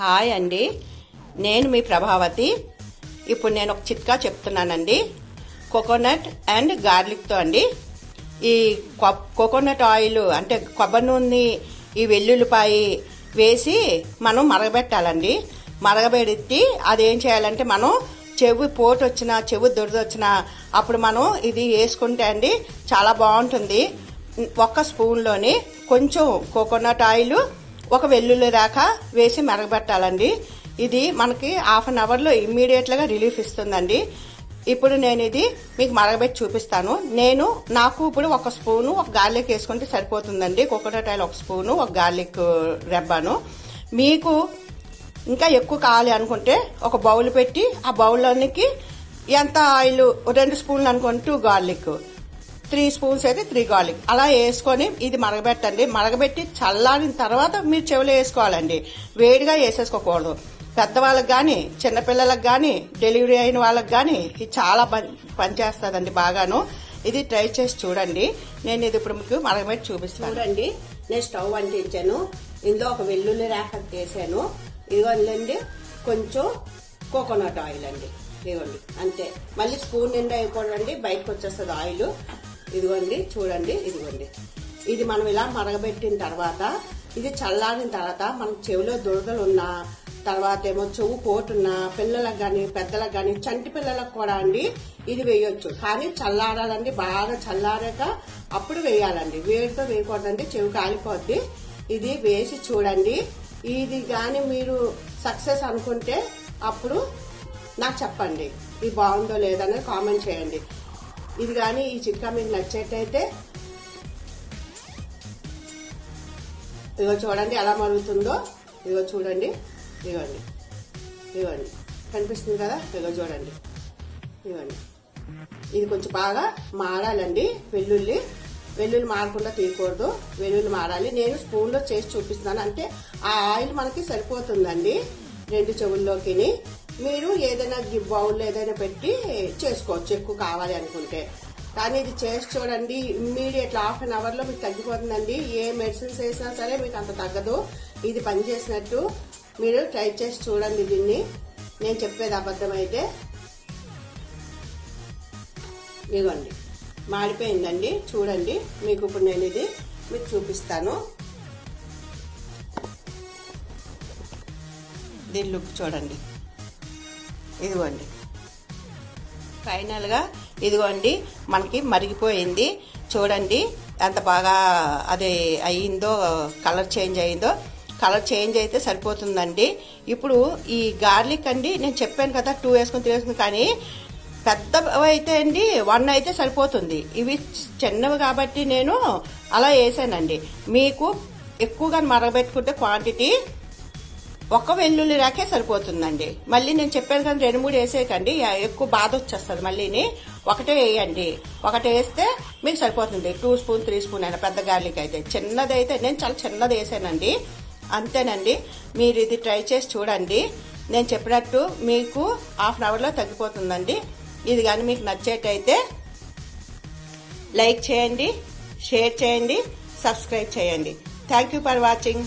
Hi అండి. నేను మీ ప్రభావతి. ఇప్పుడు నేను ఒక చిట్కా చెప్తున్నానండి. కోకోనట్ అండ్ గార్లిక్తో అండి. ఈ కొ- కోకోనట్ ఆయిల్ అంటే కొబ్బరి నూనె ఈ వెల్లుల్లిపాయి వేసి మనం మరగబెట్టాలండి. మరగబెట్టి ఏం చేయాలంటే మనం చెవి పోటు వచ్చినా చెవి దురద వచ్చినా అప్పుడు మనం ఇది వేసుకుంటే అండి చాలా బాగుంటుంది. ఒక్క స్పూన్లోని కొంచెం కోకోనట్ ఆయిల్ ఒక వెల్లుల్లి దాకా వేసి మరగబెట్టాలండి. ఇది మనకి హాఫ్ అన్ అవర్లో ఇమ్మీడియట్గా రిలీఫ్ ఇస్తుందండి. ఇప్పుడు నేను ఇది మీకు మరగబెట్టి చూపిస్తాను. నేను నాకు ఇప్పుడు ఒక స్పూను ఒక గార్లిక్ వేసుకుంటే సరిపోతుందండి. కోకోనట్ ఆయిల్ ఒక స్పూను ఒక గార్లిక్ రెబ్బాను. మీకు ఇంకా ఎక్కువ కావాలి అనుకుంటే ఒక బౌల్ పెట్టి ఆ బౌల్లోనికి ఎంత ఆయిల్ రెండు స్పూన్లు అనుకుంటూ గార్లిక్. త్రీ స్పూన్స్ అయితే త్రీ గార్లిక్. అలా వేసుకొని ఇది మరగబెట్టండి. మరగబెట్టి చల్లారిన తర్వాత మీరు చెవులు వేసుకోవాలండి. వేడిగా వేసేసుకోకూడదు. పెద్దవాళ్ళకి కానీ చిన్నపిల్లలకు కానీ డెలివరీ అయిన వాళ్ళకి కానీ ఇది చాలా పని పనిచేస్తుందండి బాగాను. ఇది ట్రై చేసి చూడండి. నేను ఇది ఇప్పుడు మీకు మరగబెట్టి చూపిస్తాను. చూడండి. నేను స్టవ్ అంటించాను. ఇందులో ఒక వెల్లుల్లి రేఖ వేసాను ఇదిగోండి కొంచెం కోకోనట్ ఆయిల్ అండి. ఇదిగోండి అంతే. మళ్ళీ స్పూన్ నిండా వేయకూడదండి. బయటకు వచ్చేస్తుంది ఆయిల్. ఇదిగోండి చూడండి ఇదిగోండి. ఇది మనం ఇలా మరగబెట్టిన తర్వాత ఇది చల్లారిన తర్వాత మన చెవిలో దురదలు ఉన్నా తర్వాత ఏమో చెవు పోటున్నా పిల్లలకు కానీ పెద్దలకు కానీ చంటి పిల్లలకు కూడా అండి ఇది వేయొచ్చు. కానీ చల్లారాలండి బాగా చల్లారాక అప్పుడు వేయాలండి. వేడితో వేయకూడదండి చెవి కాలిపోద్ది. ఇది వేసి చూడండి. ఇది కానీ మీరు సక్సెస్ అనుకుంటే అప్పుడు నాకు చెప్పండి. ఇది బాగుందో లేదనేది కామెంట్ చేయండి. ఇది కానీ ఈ చిట్కా మీకు నచ్చేటైతే ఇదిగో చూడండి ఎలా మరుగుతుందో. ఇదిగో చూడండి. ఇదిగోండి. ఇదిగోండి. కనిపిస్తుంది కదా? ఇదిగో చూడండి. ఇదిగోండి. ఇది కొంచెం బాగా మారాలండి వెల్లుల్లి. వెల్లుల్లి మారకుండా తీయకూడదు. వెల్లుల్లి మారాలి. నేను స్పూన్లో చేసి చూపిస్తున్నాను. అంటే ఆ ఆయిల్ మనకి సరిపోతుందండి రెండు చెవుల్లోకి మీరు ఏదైనా బౌల్ ఏదైనా పెట్టి చేసుకోవచ్చు ఎక్కువ కావాలి అనుకుంటే. కానీ ఇది చేసి చూడండి ఇమ్మీడియట్ హాఫ్ అన్ అవర్లో మీకు తగ్గిపోతుందండి. ఏ మెడిసిన్స్ వేసినా సరే మీకు అంత తగ్గదు. ఇది పనిచేసినట్టు మీరు ట్రై చేసి చూడండి దీన్ని. నేను చెప్పేది అబద్ధం అయితే. ఇదిగోండి మాడిపోయిందండి. చూడండి మీకు ఇప్పుడు నేను ఇది మీకు చూపిస్తాను. దీని లుక్ చూడండి. ఇదిగోండి. ఫైనల్గా ఇదిగోండి మనకి మరిగిపోయింది. చూడండి ఎంత బాగా అది అయ్యిందో కలర్ చేంజ్ అయ్యిందో. కలర్ చేంజ్ అయితే సరిపోతుందండి. ఇప్పుడు ఈ గార్లిక్ అండి నేను చెప్పాను కదా టూ వేసుకుని త్రీ వేసుకుని కానీ పెద్దవి అయితే అండి వన్ అయితే సరిపోతుంది. ఇవి చిన్నవి కాబట్టి నేను అలా వేసానండి. మీకు ఎక్కువగా మరగబెట్టుకుంటే క్వాంటిటీ ఒక వెల్లుల్లి రాకే సరిపోతుందండి. మళ్ళీ నేను చెప్పాను కానీ రెండు మూడు వేసేయకండి. ఎక్కువ బాధ వచ్చేస్తుంది మళ్ళీని. ఒకటే వేయండి. ఒకటే వేస్తే మీకు సరిపోతుంది. టూ స్పూన్ త్రీ స్పూన్ అయినా పెద్ద గార్లిక్ అయితే. చిన్నది అయితే నేను చాలా చిన్నది వేసానండి. అంతేనండి. మీరు ఇది ట్రై చేసి చూడండి. నేను చెప్పినట్టు మీకు హాఫ్ అన్ అవర్లో తగ్గిపోతుందండి. ఇది కానీ మీకు నచ్చేటైతే లైక్ చేయండి షేర్ చేయండి సబ్స్క్రైబ్ చేయండి. Thank you for watching.